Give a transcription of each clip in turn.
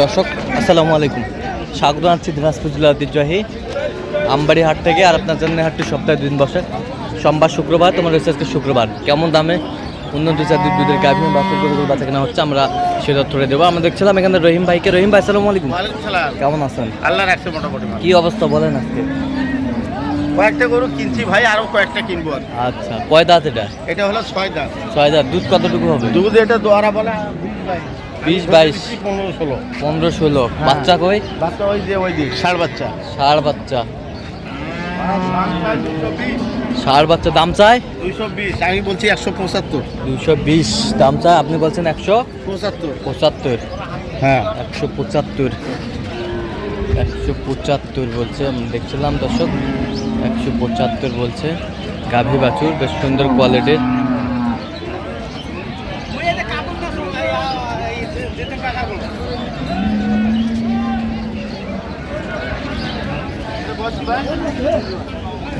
দর্শক আসসালামু আলাইকুম। স্বাগত আছি দিনাজপুর জেলা ঐতিহ্যবাহী আমবাড়ি হাট থেকে আর আপনার জন্য হাটটি সপ্তাহে দুদিন বসে। সোমবার শুক্রবার তোমার রয়েছে আজকে শুক্রবার। কেমন দামে? উন্নত জাতির দুধের গাভী বাছুর গরুগুলো বাচ্চা কেনা হচ্ছে আমরা সে তথ্যটা দেবো। আমরা দেখছিলাম এখানে রহিম ভাইকে। রহিম ভাই আসসালামু আলাইকুম। কেমন আছেন? আল্লাহ রাখছে মোটামুটি। কি অবস্থা বলেন আজকে? কয়েকটা গরু কিনছি ভাই আরও কয়েকটা কিনবো। আচ্ছা কয় দাঁত এটা? এটা হলো ছয় দাঁত। ছয় দাঁত দুধ কতটুকু হবে? দুধ এটা দোয়ারা বলে বিশ, বাইশ। পনেরো ষোলো। পনেরো ষোলো। বাচ্চা কই? বাচ্চা ওই যে ওই দিক ষাড় বাচ্চা। ষাড় বাচ্চা। ষাড় বাচ্চা দাম চায় দুইশো বিশ আমি বলছি একশো পঁচাত্তর। দুশো বিশ দাম চায় আপনি বলছেন একশো? পঁচাত্তর। পঁচাত্তর। হ্যাঁ। একশো পঁচাত্তর। একশো পঁচাত্তর বলছে আমি দেখছিলাম দর্শক। একশো পঁচাত্তর বলছে। গাভী বাছুর বেশ সুন্দর কোয়ালিটির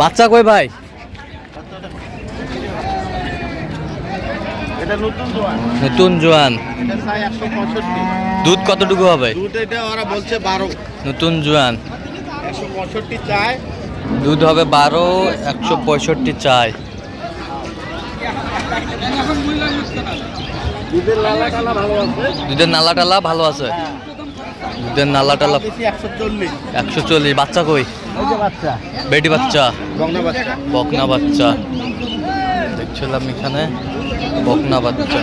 বাচ্চা কই ভাই? নতুন জোয়ান। দুধ কতটুকু হবে? নতুন জোয়ান। দুধ হবে বারো একশো পঁয়ষট্টি চাই। দুধের নালা টালা ভালো আছে? দুধের নালা টালা একশো চল্লিশ। বাচ্চা কই? বেটি বাচ্চা। বকনা বাচ্চা। দেখছিলাম এখানে বকনা বাচ্চা।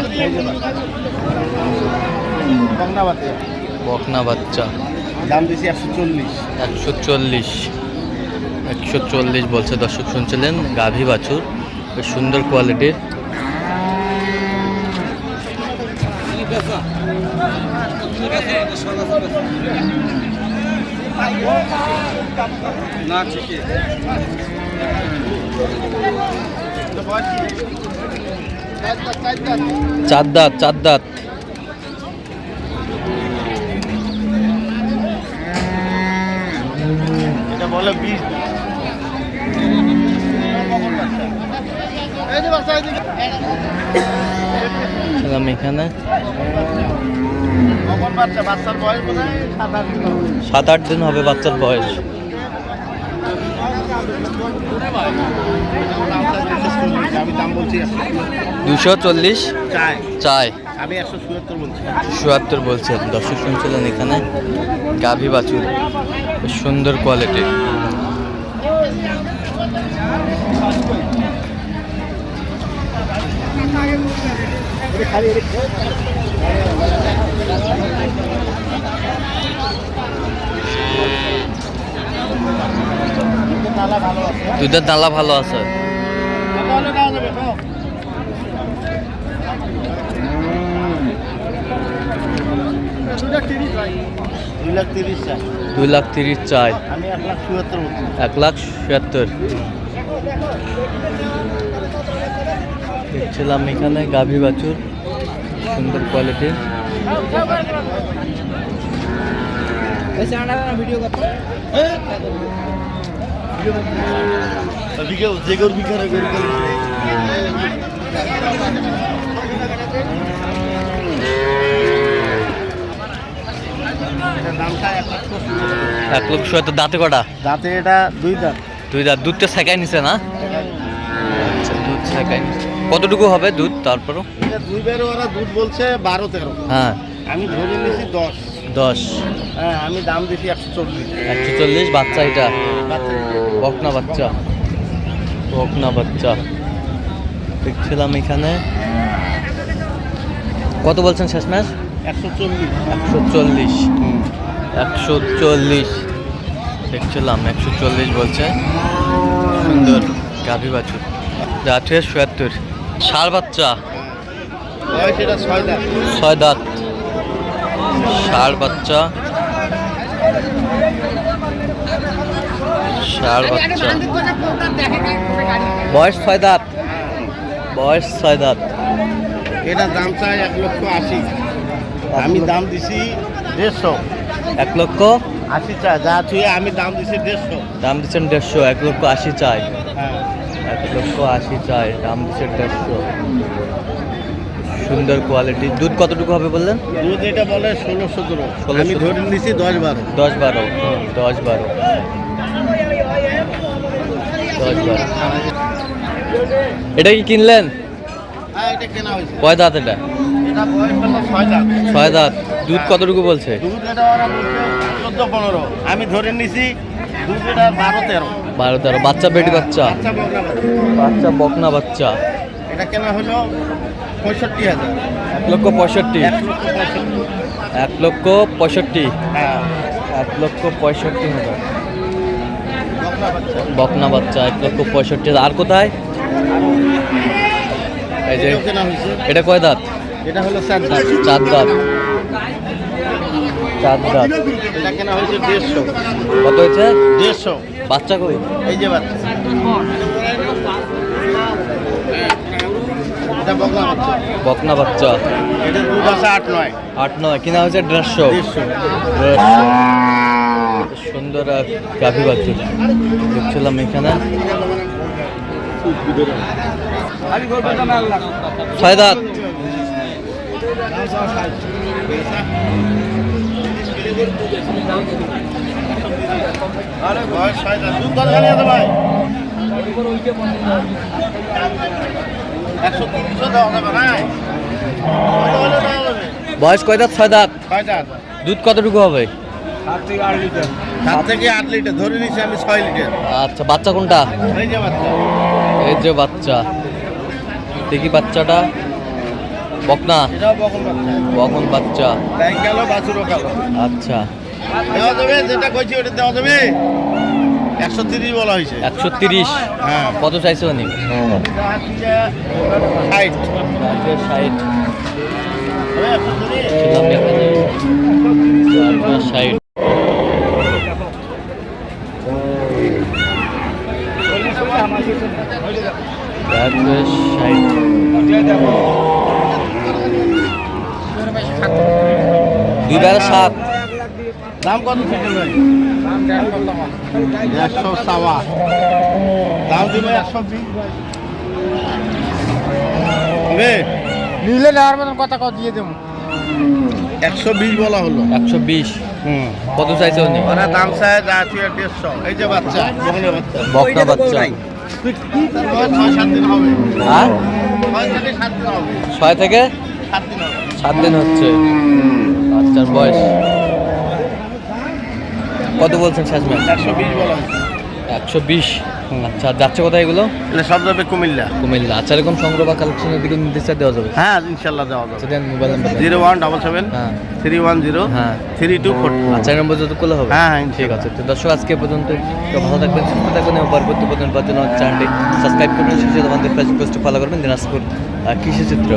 বকনা বাচ্চা। দাম একশো চল্লিশ। একশো চল্লিশ। একশো চল্লিশ বলছে দর্শক শুনছিলেন গাভী বাছুর। বেশ সুন্দর কোয়ালিটির চার দাঁত চার দাঁত। বলে বিশ। এখানে। সাত আট দিন হবে। বাচ্চার বয়স। দুশো চল্লিশ? চাই। আমি একশো চুয়াত্তর বলছি। চুয়াত্তর বলছেন। দর্শক শুনছিলেন এখানে? গাভী বাছুর। সুন্দর কোয়ালিটির আছে দুধের নালা ভালো আছে। দুই লাখ তিরিশ চাই। এক লাখ চুয়াত্তর বলছি এক লাখ ছিয়াত্তর দেখছিলাম এখানে গাভী বাছুর সুন্দর কোয়ালিটির এক লক্ষ হয়তো দাঁতে কটা? দাঁতে এটা দুই দাঁত। দুই দাঁত। দুধটা ছেঁকাই নিছে না? আচ্ছা দুধ ছেঁকাই নিছে। কতটুকু হবে দুধ তারপরও? এটা দুই বেরো ওরা দুধ বলছে বারো তেরো। হ্যাঁ। আমি ধরে নিয়েছি দশ। দশ। হ্যাঁ আমি দাম দিছি একশো চল্লিশ। একশো চল্লিশ বাচ্চা এটা? বকনা বাচ্চা। বকনা বাচ্চা। দেখছিলাম এখানে। কত বলছেন শেষ ম্যাচ একশো চল্লিশ। একশো চল্লিশ। একশো চল্লিশ। দেখছিলাম একশো চল্লিশ বলছে। সুন্দর। গাভী বাছুর। জাতীয় চুয়াত্তর ষাড় বাচ্চা। বয়স এটা ছয় দাঁত। ষাড় বাচ্চা। ষাড় বাচ্চা। বয়স ছয় দাঁত। বয়স ছয় দাঁত। এটা দাম চাই এক লক্ষ আশি। আমি দাম দিছি দেড়শো। এক লক্ষ। আশি চাই। যা ছুঁয়ে আমি দাম দিছি দেড়শো। দাম দিচ্ছেন দেড়শো এক লক্ষ আশি চাই। হ্যাঁ। এক লক্ষ আশি চাই দাম দিচ্ছে দেড়শো। সুন্দর কোয়ালিটি দুধ কতটুকু হবে বললেন? দুধ এটা বলে ষোলো সতেরো। 16, আমি ধরে নিছি দশ বারো। দশ বারো দশ বারো। দশ বারো। এটা কি কিনলেন? হ্যাঁ এটা কেনা হয়েছে। কয় দাঁত এটা? ছয় দাঁত। দুধ কতটুকু বলছে? দুধ এটা চোদ্দ পনেরো। আমি ধরে নিছি বারো তেরো। বারো তেরো। বাচ্চা বেটি বাচ্চা? বাচ্চা বকনা বাচ্চা। এটা কেনা হলো পঁয়ষট্টি হাজার। এক লক্ষ পঁয়ষট্টি। এক লক্ষ পঁয়ষট্টি। এক লক্ষ পঁয়ষট্টি। হ্যাঁ। হাজার। বকনা বাচ্চা। এক লক্ষ পঁয়ষট্টি হাজার। আর কোথায়? এই যে এটা কয় দাঁত? এটা হলো চার দাম চার দাঁত। চার দাঁত। এটা কেনা হয়েছে দেড়শো। কত হয়েছে? দেড়শো। বাচ্চা কই? এই যে বাচ্চা। এটা বকনা বাচ্চা। বকনা বাচ্চা। এটা দুধ আছে আট নয়। আট নয়। কিনা হয়েছে দেড়শো। দেড়শো। সুন্দর আর গাভী বাচ্চা। দেখছিলাম এখানে। ছয় দাঁত বয়স ছয় দাম দুধ কত খালি আছে ভাই একশো দেওয়া যাবে না বয়স কয় দাঁত? ছয় দাঁত। দুধ কতটুকু হবে? সাত থেকে আট লিটার। ধরে নিচ্ছি আমি ছয় লিটার। আচ্ছা বাচ্চা কোনটা? এই যে বাচ্চা। এই যে বাচ্চা। দেখি বাচ্চাটা। বকনা? এটাও বকন বাচ্চা। বকন বাচ্চা। ব্যাংক বাছুরও গেল আচ্ছা। দেওয়া যাবে যেটা কইছি ওটা দেওয়া যাবে। একশো তিরিশ বলা হয়েছে একশো তিরিশ? হ্যাঁ। কত চাইছে উনি? ষাট। ষাট। তিরিশ ষাট। দুই সাত। দাম কত একশো সাওয়া দাম দিবে একশো নিলে নেওয়ার মতন কথা কত দিয়ে দেবো। একশো বিশ বলা হলো। একশো বিশ। হুম। কত চাইছে উনি? ওরা দাম চায় জাতীয় দেড়শো। এই যে বাচ্চা বকনা বাচ্চা। ছয় হ্যাঁ? ছয় থেকে সাত দিন হবে। ছয় থেকে? সাত দিন হবে। সাত দিন হচ্ছে। বাচ্চার বয়স। কত বলছেন একশো বিশ বলা একশো বিশ? আচ্ছা যাচ্ছে কোথায় এগুলো? সব যাবে কুমিল্লা। কুমিল্লা। আচ্ছা এরকম সংগ্রহ বা কালেকশনের দিকে নির্দেশ দেওয়া যাবে? হ্যাঁ ইনশাল্লাহ দেওয়া আচ্ছা যাবে দেন mobile number zero one double seven হ্যাঁ। থ্রি ওয়ান জিরো হ্যাঁ। থ্রি টু ফোর আচ্ছা নম্বর যত করলে হবে? হ্যাঁ, হ্যাঁ, ঠিক আছে। তো দর্শক আজকে পর্যন্ত ভালো থাকবেন সুস্থ থাকবেন এবং পরবর্তী পর্যন্ত পাওয়ার জন্য চ্যানেলটি সাবস্ক্রাইব করবেন শেষে আমাদের ফেসবুক পেজটি ফলো করবেন দিনাজপুর কৃষি চিত্র